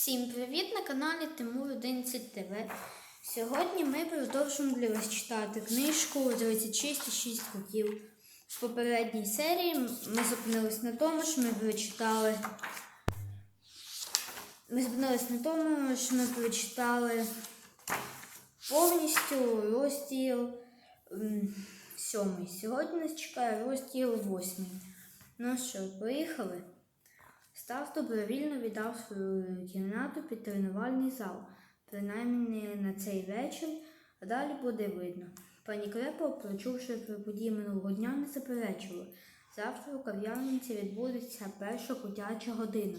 Всім привіт на каналі Тимур 11 ТВ. Сьогодні ми продовжуємо для вас читати книжку 36 років. В попередній серії ми зупинились на тому, що ми прочитали. Ми зупинились на тому, що ми прочитали повністю розділ м, сьомий. Сьогодні нас чекає розділ восьмий. Ну що, поїхали? Стас добровільно віддав свою кімнату під тренувальний зал, принаймні на цей вечір, а далі буде видно. Пані Крепо, почувши про події минулого дня, не заперечувала. Завтра у кав'ярниці відбудеться перша котяча година,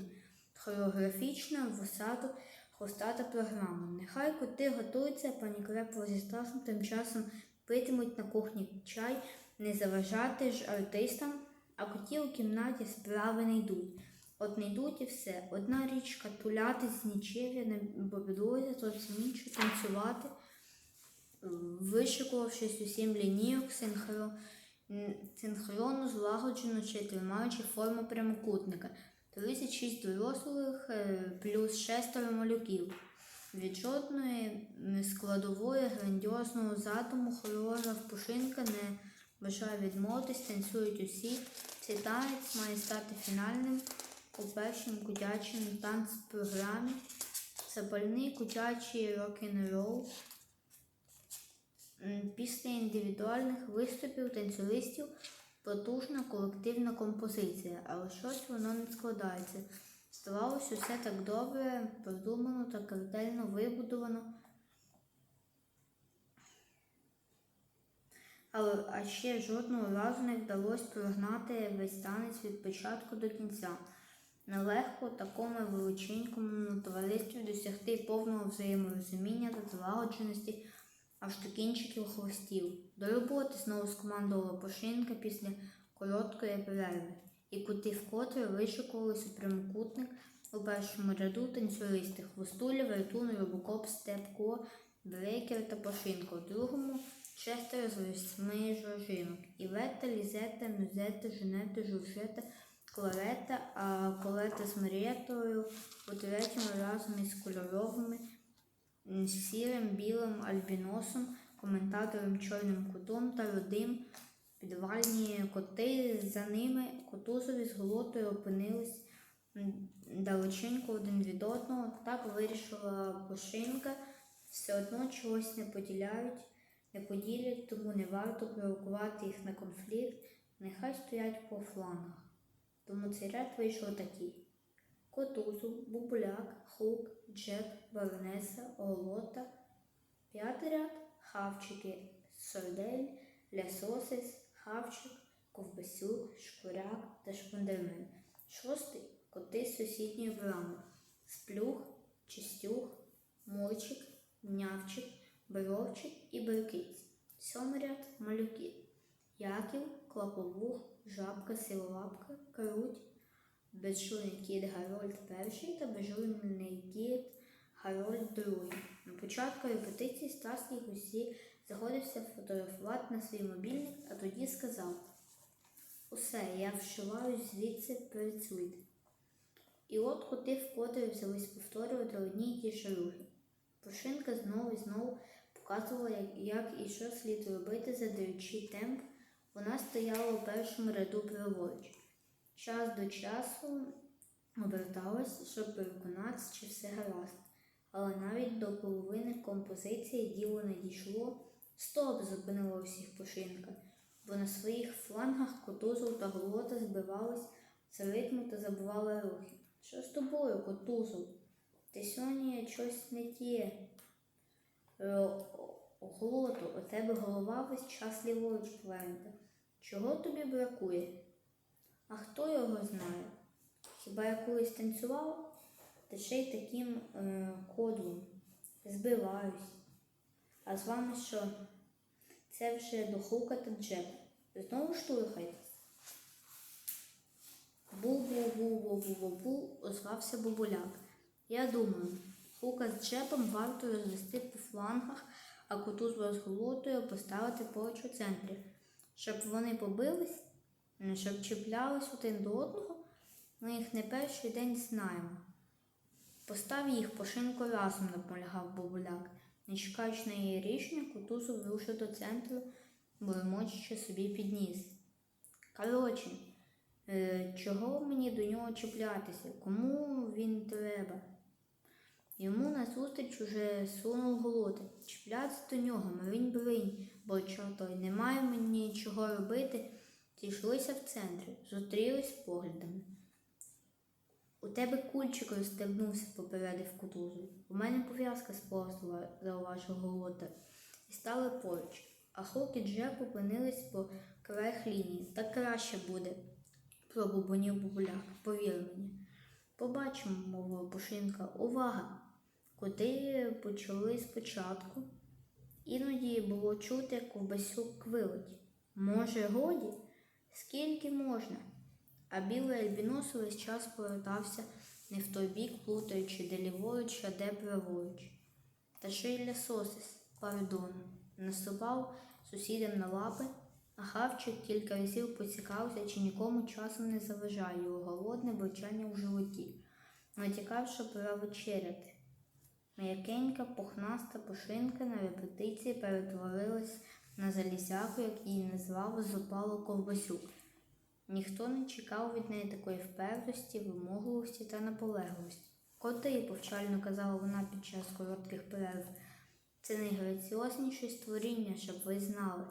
хореографічна, вусато, хвостата програма. Нехай коти готуються, пані Крепо зі Стасом тим часом питимуть на кухні чай, не заважати ж артистам, а котів у кімнаті справи не йдуть. От не йдуть і все. Одна річ катуляти з нічев'я на підлозі, зовсім інше танцювати, вишикувавшись усім лінійок синхро... синхронно, злагоджено чи тримаючи форму прямокутника. 36 дорослих е, плюс шестеро малюків. Від жодної складової грандіозного задуму хореограф Пушинка не бажає відмовитись, танцюють усі. Цей танець має стати фінальним у першому кутячому танцпрограмі запальний кутячий рок-н-рол. Після індивідуальних виступів танцюристів потужна колективна композиція, але щось воно не складається. Здавалось, усе так добре, продумано та ретельно вибудовано. Але а ще жодного разу не вдалося прогнати весь танець від початку до кінця. Нелегко такому величенькому товаристві досягти повного взаєморозуміння та злагодженості аж до кінчиків хвостів. До роботи знову скомандувала Пошинка після короткої перерви, і кути вкотре вишикувалися прямокутник у першому ряду танцюристи Хвостуля, Вертун, Робокоп, Степко, Брейкер та Пошинка. У другому шестеро з восьми жінок. Іветта, Лізета, Мюзета, Женета, Журжета, Кларета, а Колета з Марієтою у третьому разом із кольоровими сірим, білим альбіносом, коментатором чорним кутом та родим підвальні коти. За ними котузові з голотою опинились далеченько один від одного. Так вирішила Пошинка. Все одно чогось не поділяють, не поділять, тому не варто провокувати їх на конфлікт. Нехай стоять по флангах. Тому цей ряд вийшов такий: Котузу, Бубуляк, Хук, Джек, Баронеса, Голота. П'ятий ряд хавчики, Сордель, Лясосис, Хавчик, Ковбасюк, Шкуряк та Шпандермен. Шостий коти з сусідньої брами. Сплюх, Чистюх, Мойчик, Нявчик, Бровчик і Беркиць. Сьомий ряд малюки. Яків, Клаповух, Жабка, Силолапка, Круть, безжурний кіт Гарольд І та безжурний кіт Гарольд II. На початку репетиції Стас їх усі заходився фотографувати на свій мобільник, а тоді сказав Усе, я вшиваюсь звідси працюйте. І от коти вкотре взялись повторювати одні й ті ж рухи. Пушинка знову і знову показувала, як і що слід робити, задаючи темп. Вона стояла у першому ряду праворуч. Час до часу оберталась, щоб переконатися, чи все гаразд. Але навіть до половини композиції діло не дійшло. Стоп! зупинила усіх пошинка, бо на своїх флангах котузов та голота збивались з ритму та забували рухи. Що з тобою, котузов? Ти сьогодні щось не тіє. Голоту, у тебе голова весь час ліворуч повернута. Чого тобі бракує? А хто його знає? Хіба я колись танцював? Та ще й таким е, кодлом. Збиваюсь. А з вами що? Це вже до хука та джеб. Знову штурхаєтесь? Бу-бу-бу-бу-бу-бу-бу, озвався Бубуляк. Я думаю, хука з джебом варто розвести по флангах, а коту з голотою поставити поруч у центрі, щоб вони побились, щоб чіплялись один до одного. Ми їх не перший день знаємо. Постав їх пошинку разом, наполягав бабуляк. Не чекаючи на її рішення, кутузов рушив до центру, бурмочучи собі під ніс. Коротше, е, чого мені до нього чіплятися? Кому він треба? Йому назустріч уже сунув голоти. Чіплятися до нього, маринь бринь, бо чортой, немає мені нічого робити. Зійшлися в центрі, зустрілись поглядами. У тебе кульчик розстебнувся, попередив кутузов. У мене пов'язка сползла, зауважив голота, і стали поруч. А Хук і Джек опинились по краях лінії. Так краще буде, пробубонів бабуляк, повір мені. Побачимо, мовила Пушинка. Увага! Куди почали спочатку. Іноді було чути, як ковбасюк квилить. Може, годі? Скільки можна? А білий альбінос увесь час повертався не в той бік, плутаючи, де ліворуч, а де праворуч. Та ще й лісосис, пардон, наступав сусідам на лапи, а хавчик кілька разів поцікавився, чи нікому часом не заважає його голодне бурчання в животі, натякав, що пора вечеряти. М'якенька, пухнаста пушинка на репетиції перетворилась на залізяку, як її назвав зупало ковбасюк. Ніхто не чекав від неї такої впертості, вимогливості та наполегливості. Коти, повчально казала вона під час коротких перерв, це найграціозніше створіння, щоб ви знали.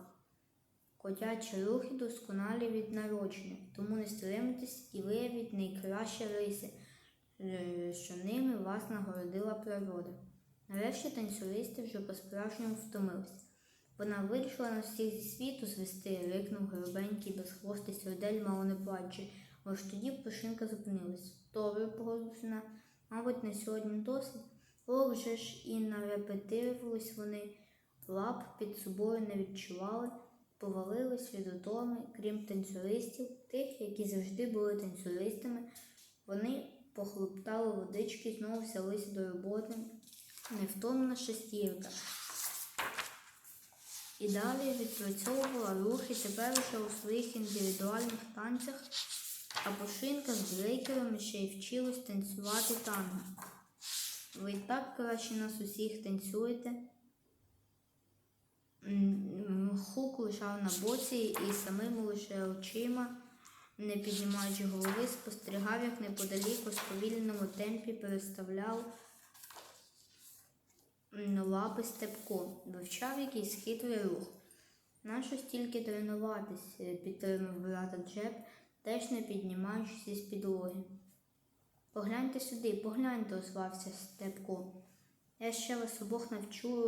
Котячі рухи досконалі від народження, тому не стримуйтесь і виявіть найкращі риси, що ними вас нагородила природа. Нарешті танцюристи вже по-справжньому втомились. Вона вирішила на всіх зі світу звести, рикнув грубенький безхвостий сюрдель, мало не плаче. Ось тоді пушинка зупинилась. Добре, погодився мабуть, на сьогодні досить. Ох же ж і нарепетирувались вони, лап під собою не відчували, повалились від утоми, крім танцюристів, тих, які завжди були танцюристами. Вони похлоптали водички, знову взялися до роботи. Невтомна шестірка. І далі відпрацьовувала рухи тепер уже у своїх індивідуальних танцях, а пошинка з брейкерами ще й вчилась танцювати танго. Ви так краще нас усіх танцюєте. Хук лежав на боці і самими лише очима, не піднімаючи голови, спостерігав, як неподалік у сповільненому темпі переставляв лапи степко, вивчав якийсь хитрий рух. Нащо стільки тренуватись, підтримав брата Джеб, теж не піднімаючись з підлоги. Погляньте сюди, погляньте, озвався Степко. Я ще вас обох навчу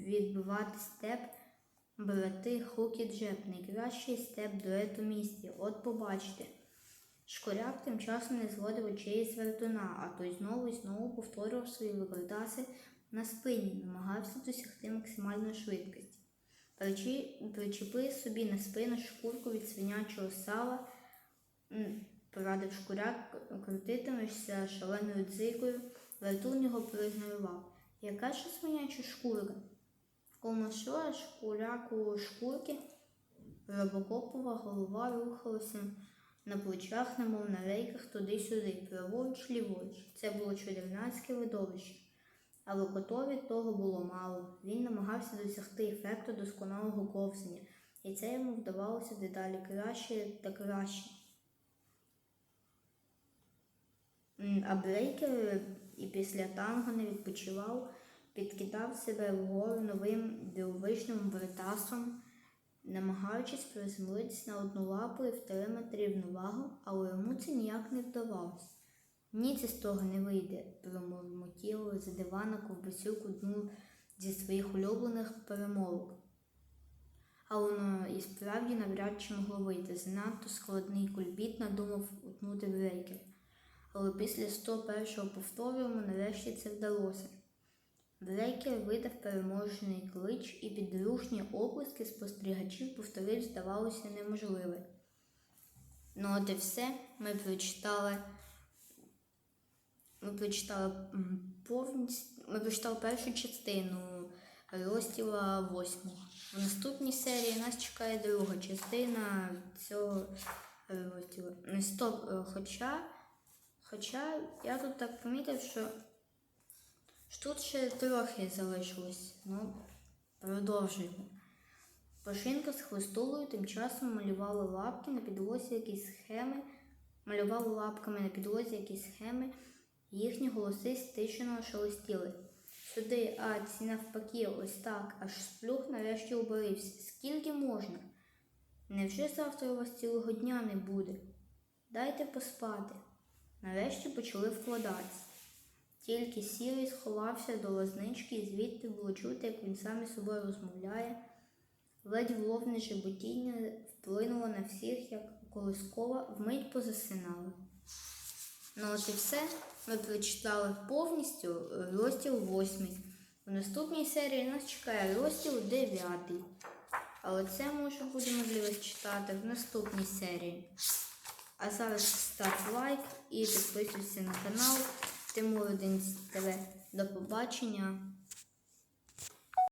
відбивати степ, брати Хук і Джеб, найкращий степ дует у місті. От побачите. Шкуряк тим часом не зводив очей з вертуна, а той знову і знову повторював свої викладаси на спині, намагався досягти максимальної швидкості. Причепи собі на спину шкурку від свинячого сала, порадив шкуряк, крутитимешся шаленою дзикою, вертун його проігнорував. Яка ж свиняча шкурка? Що, шкуряку шкурки, робокопова голова рухалася на плечах, немов на рейках туди-сюди, праворуч, ліворуч. Це було чудернацьке видовище. Але котові того було мало. Він намагався досягти ефекту досконалого ковзання, і це йому вдавалося дедалі краще та краще. А брейкер і після танго не відпочивав, підкидав себе вгору новим дивовижним бритасом, намагаючись приземлитися на одну лапу і втримати рівновагу, але йому це ніяк не вдавалося. Ні, це з того не вийде, промурмотів за дивана ковбасюк одну зі своїх улюблених перемовок. А воно і справді навряд чи могло вийти. Занадто складний кульбіт надумав утнути брейкер. Але після 101-го повтору йому нарешті це вдалося. Брейкер видав переможний клич і під дружні оплески спостерігачів повторив, здавалося, неможливе. Ну, от і все. Ми прочитали. Ми прочитали повністю. Ми прочитали першу частину розділа восьмого. В наступній серії нас чекає друга частина цього розділу. Стоп, е, хоча, хоча я тут так помітив, що Тут ще трохи залишилось, ну, продовжуємо. Пашинка з хвостулою тим часом малювала лапки на підлозі якісь схеми, малювала лапками на підлозі якісь схеми, їхні голоси стишено шелестіли. Сюди, а ці навпаки, ось так, аж сплюх нарешті убарився. Скільки можна? Невже завтра у вас цілого дня не буде? Дайте поспати. Нарешті почали вкладатися. Тільки сірий сховався до лазнички, і звідти було чути, як він сам із собою розмовляє. Ледь вловне жеботіння вплинуло на всіх, як колискова, вмить позасинали. Ну от і все. Ми прочитали повністю е, розділ 8. У наступній серії нас чекає розділ 9. Але це ми вже буде можливість читати в наступній серії. А зараз став лайк і підписуйся на канал Тимур 11 ТВ. До побачення!